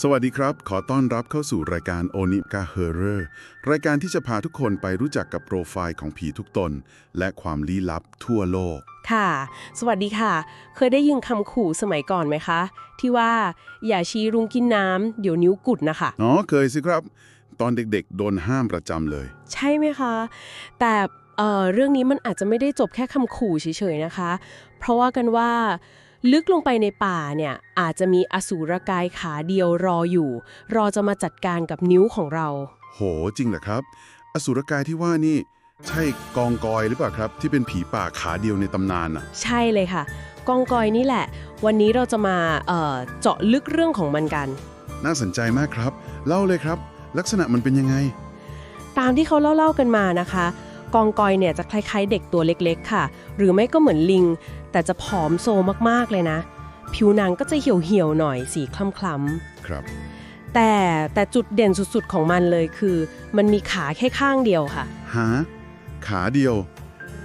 สวัสดีครับ ขอต้อนรับเข้าสู่รายการโอนิกาเฮอร์เรอร์รายการที่จะพาทุกคนไปรู้จักกับโปรไฟล์ของผีทุกตน และความลี้ลับทั่วโลก ค่ะ สวัสดีค่ะ เคยได้ยินคำขู่สมัยก่อนไหมคะ ที่ว่าอย่าชี้รุ้งกินน้ำเดี๋ยวนิ้วกุดนะคะ อ๋อ เคยสิครับ ตอนเด็กๆ โดนห้ามประจำเลย ใช่ไหมคะ แต่เอ่อเรื่องนี้มันอาจจะไม่ได้จบแค่คำขู่เฉยๆนะคะ เพราะว่ากันว่า ลึกลงไปในป่าเนี่ยอาจจะมีอสูรกายขาเดียวรออยู่ รอจะมาจัดการกับนิ้วของเรา โหจริงเหรอครับ อสุรกายที่ว่านี่ ใช่กองกอยหรือเปล่าครับ ที่เป็นผีป่าขาเดียวในตำนานอะ ใช่เลยค่ะ กองกอยนี่แหละ วันนี้เราจะมาเอ่อเจาะลึกเรื่องของมันกัน น่าสนใจมากครับ เล่าเลยครับ ลักษณะมันเป็นยังไง ตามที่เขาเล่าๆกันมานะคะกองกอยเนี่ยจะคล้ายๆเด็กตัวเล็กๆ ค่ะ หรือไม่ก็เหมือนลิง แต่จะผอมโซมากๆเลยนะ ผิวหนังก็จะเหี่ยวๆหน่อยสีคล้ำครับๆแต่แต่จุดเด่นสุดๆของมันเลยคือ มันมีขาแค่ข้างเดียวค่ะหาขาเดียว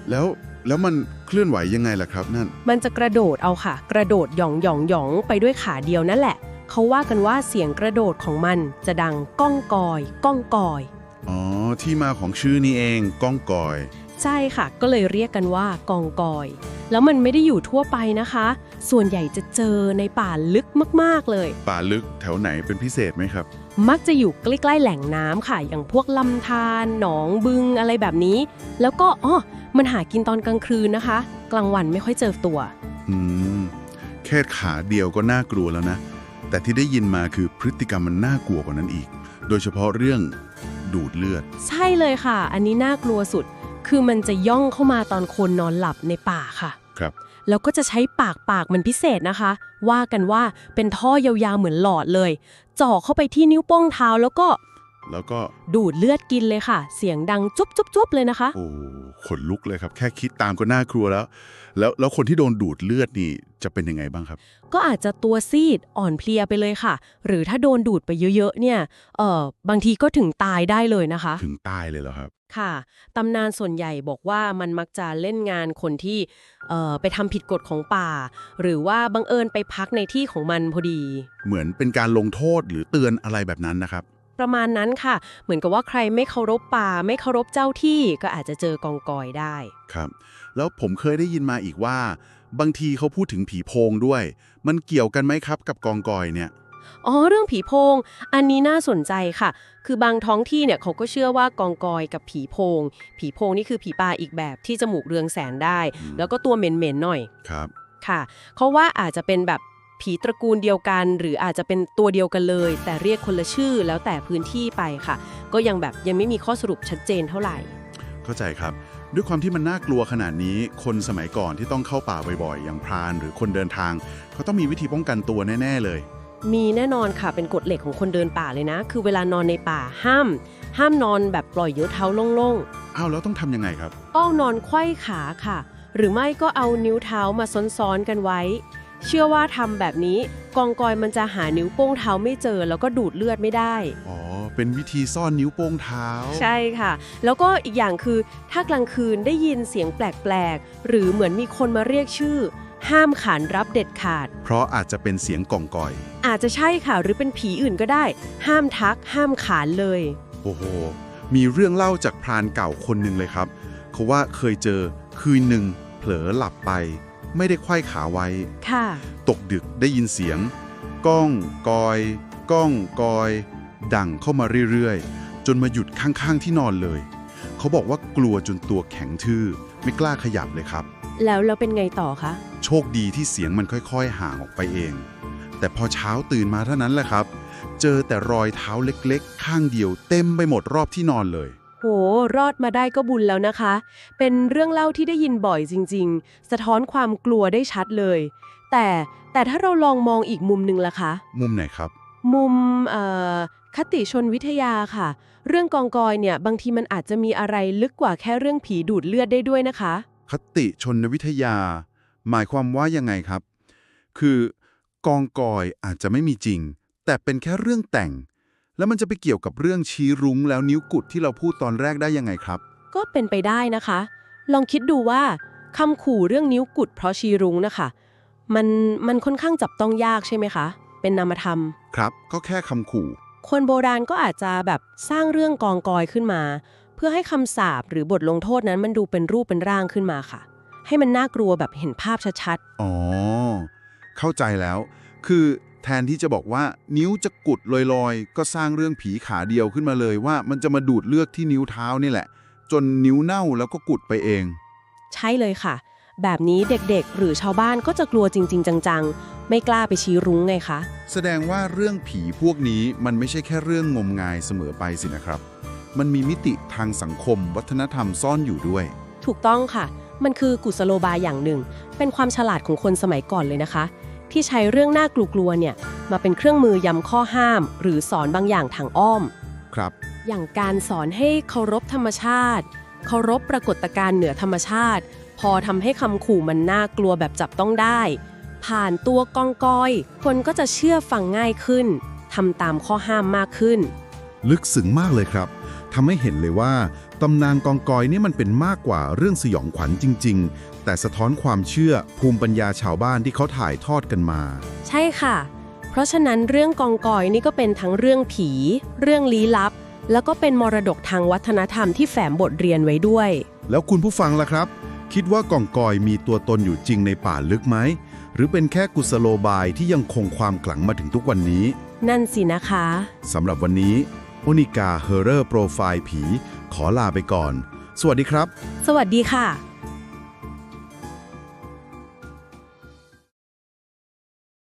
แล้วแล้วมันเคลื่อนไหวยังไงล่ะครับนั่น มันจะกระโดดเอาค่ะ กระโดดหย่องหย่องหยองไปด้วยขาเดียวนั่นแหละ เขาว่ากันว่าเสียงกระโดดของมันจะดังก้องกอย ก้องกอย อ๋อ ที่มาของชื่อนี่เองก้องกอย ใช่ค่ะ ก็เลยเรียกกันว่ากองกอย แล้วมันไม่ได้อยู่ทั่วไปนะคะ ส่วนใหญ่จะเจอในป่าลึกมากๆเลย ป่าลึกแถวไหนเป็นพิเศษไหมครับ มักจะอยู่ใกล้ๆแหล่งน้ำค่ะ อย่างพวกลำธารหนองบึงอะไรแบบนี้ แล้วก็อ๋อมันหากินตอนกลางคืนนะคะ กลางวันไม่ค่อยเจอตัว อืมแค่ขาเดียวก็น่ากลัวแล้วนะ แต่ที่ได้ยินมาคือพฤติกรรมมันน่ากลัวกว่านั้นอีก โดยเฉพาะเรื่องดูดเลือด ใช่เลยค่ะ อันนี้น่ากลัวสุด คือมันจะย่องเข้ามาตอนคนนอนหลับในป่าค่ะ ครับ แล้วก็จะใช้ปากปากมันพิเศษนะคะ ว่ากันว่าเป็นท่อยาวๆเหมือนหลอดเลยจ่อเข้าไปที่นิ้วโป้งเท้าแล้วก็แล้วก็ดูดเลือดกินเลยค่ะ เสียงดังจุ๊บจุ๊บจุ๊บเลยนะคะ โอ้ขนลุกเลยครับ แค่คิดตามก็น่ากลัวแล้ว แล้ว แล้วคนที่โดนดูดเลือดนี่จะเป็นยังไงบ้างครับ ก็อาจจะตัวซีดอ่อนเพลียไปเลยค่ะ หรือถ้าโดนดูดไปเยอะๆเนี่ย เออบางทีก็ถึงตายได้เลยนะคะ ถึงตายเลยเหรอครับ ค่ะ ตำนานส่วนใหญ่บอกว่ามันมักจะเล่นงานคนที่เอ่อไปทำผิดกฎของป่า หรือว่าบังเอิญไปพักในที่ของมันพอดี เหมือนเป็นการลงโทษหรือเตือนอะไรแบบนั้นนะครับ ประมาณนั้นค่ะ เหมือนกับว่าใครไม่เคารพป่า ไม่เคารพเจ้าที่ก็อาจจะเจอกองกอยได้ ครับ แล้วผมเคยได้ยินมาอีกว่า บางทีเขาพูดถึงผีโพงด้วย มันเกี่ยวกันไหมครับกับกองกอยเนี่ย อ๋อเรื่องผีโพง อันนี้น่าสนใจค่ะ คือบางท้องที่เนี่ยเขาก็เชื่อว่ากองกอยกับผีโพง ผีโพงนี่คือผีป่าอีกแบบที่จมูกเรืองแสนได้อืมแล้วก็ตัวเหม็นๆหน่อยครับค่ะเขาว่าอาจจะเป็นแบบผีตระกูลเดียวกัน หรืออาจจะเป็นตัวเดียวกันเลย แต่เรียกคนละชื่อแล้วแต่พื้นที่ไปค่ะ ก็ยังแบบยังไม่มีข้อสรุปชัดเจนเท่าไหร่ เข้าใจครับ ด้วยความที่มันน่ากลัวขนาดนี้ คนสมัยก่อนที่ต้องเข้าป่าบ่อยๆ อย่างพรานหรือคนเดินทางเขาต้องมีวิธีป้องกันตัวแน่ ๆ เลย มีแน่นอนค่ะเป็นกฎเหล็กของคนเดินป่าเลยนะ คือเวลานอนในป่าห้าม ห้ามนอนแบบปล่อยเยอะเท้าโล่งอ้าวแล้วต้องทำยังไงครับ ๆต้องนอนไขว้ขาค่ะ หรือไม่ก็เอานิ้วเท้ามาซ้อนๆกันไว้ เชื่อว่าทำแบบนี้กองกอยมันจะหานิ้วโป้งเท้าไม่เจอ แล้วก็ดูดเลือดไม่ได้ อ๋อ เป็นวิธีซ่อนนิ้วโป้งเท้า ใช่ค่ะ แล้วก็อีกอย่างคือถ้ากลางคืนได้ยินเสียงแปลก ๆ หรือเหมือนมีคนมาเรียกชื่อ ห้ามขานรับเด็ดขาด เพราะอาจจะเป็นเสียงกองกอย อาจจะใช่ค่ะหรือเป็นผีอื่นก็ได้ ห้ามทัก ห้ามขานเลย โอ้โห มีเรื่องเล่าจากพรานเก่าคนหนึ่งเลยครับ เขาว่าเคยเจอคืนหนึ่งเผลอหลับไป ไม่ได้ไขว้ขาไว้ ค่ะ ตกดึกได้ยินเสียง ก้องกอย ก้องกอย ดังเข้ามาเรื่อยๆ จนมาหยุดข้างๆที่นอนเลย เขาบอกว่ากลัวจนตัวแข็งทื่อ ไม่กล้าขยับเลยครับ แล้วแล้วเป็นไงต่อคะ โชคดีที่เสียงมันค่อยๆ ห่างออกไปเอง แต่พอเช้าตื่นมาเท่านั้นแหละครับ เจอแต่รอยเท้าเล็กๆ ข้างเดียวเต็มไปหมดรอบที่นอนเลย โห รอดมาได้ก็บุญแล้วนะคะ เป็นเรื่องเล่าที่ได้ยินบ่อยจริง ๆ สะท้อนความกลัวได้ชัดเลย แต่แต่ถ้าเราลองมองอีกมุมหนึ่งล่ะคะ มุมไหนครับ มุมเอ่อคติชนวิทยาค่ะ เรื่องกองกอยเนี่ยบางทีมันอาจจะมีอะไรลึกกว่าแค่เรื่องผีดูดเลือดได้ด้วยนะคะ คติชนวิทยา หมายความว่ายังไงครับ คือกองกอยอาจจะไม่มีจริง แต่เป็นแค่เรื่องแต่ง แล้วมันจะไปเกี่ยวกับเรื่องชี้รุ้งแล้วนิ้วกุดที่เราพูดตอนแรกได้ยังไงครับ ก็เป็นไปได้นะคะ ลองคิดดูว่าคำขู่เรื่องนิ้วกุดเพราะชีรุ้งนะคะ มันมันค่อนข้างจับต้องยากใช่ไหมคะเปเป็นนามธรรม ครับ ก็แค่คำขู่ คนโบราณก็อาจจะแบบสร้างเรื่องกองกอยขึ้นมา เพื่อให้คำสาปหรือบทลงโทษนั้นมันดูเป็นรูปเป็นร่างขึ้นมาค่ะ ให้มันน่ากลัวแบบเห็นภาพชัดอ๋อ เข้าใจแล้ว คือแทนที่จะบอกว่านิ้วจะกุดลอยๆ ก็สร้างเรื่องผีขาเดียวขึ้นมาเลยว่ามันจะมาดูดเลือดที่นิ้วเท้านี่แหละ จนนิ้วเน่าแล้วก็กุดไปเอง ๆ ใช่เลยค่ะ แบบนี้เด็กๆ หรือชาวบ้านก็จะกลัวจริง ๆ จังๆ ไม่กล้าไปชี้รุ้งไงคะ แสดงว่าเรื่องผีพวกนี้มันไม่ใช่แค่เรื่องงมงายเสมอไปสินะครับ มันมีมิติทางสังคมวัฒนธรรมซ่อนอยู่ด้วย ถูกต้องค่ะ มันคือกุศโลบายอย่างหนึ่ง เป็นความฉลาดของคนสมัยก่อนเลยนะคะ ที่ใช้เรื่องน่ากลัวๆเนี่ยมาเป็นเครื่องมือย้ำข้อห้าม หรือสอนบางอย่างทางอ้อม ครับ อย่างการสอนให้เคารพธรรมชาติ เคารพปรากฏการณ์เหนือธรรมชาติ พอทำให้คำขู่มันน่ากลัวแบบจับต้องได้ ผ่านตัวกองกอย คนก็จะเชื่อฟังง่ายขึ้นทำตามข้อห้ามมากขึ้น ลึกซึ้งมากเลยครับ ทำให้เห็นเลยว่าตำนานกองกอยนี่มันเป็นมากกว่าเรื่องสยองขวัญจริง ๆ แต่สะท้อนความเชื่อภูมิปัญญาชาวบ้านที่เขาถ่ายทอดกันมา ใช่ค่ะ เพราะฉะนั้นเรื่องกองกอยนี่ก็เป็นทั้งเรื่องผี เรื่องลี้ลับ แล้วก็เป็นมรดกทางวัฒนธรรมที่แฝงบทเรียนไว้ด้วย แล้วคุณผู้ฟังล่ะครับ คิดว่ากองกอยมีตัวตนอยู่จริงในป่าลึกไหมหรือเป็นแค่กุศโลบายที่ยังคงความขลังมาถึงทุกวันนี้ นั่นสินะคะสำหรับวันนี้ โอนิกาเฮอร์เรอร์โปรไฟล์ผี ขอลาไปก่อน สวัสดีครับ สวัสดีค่ะ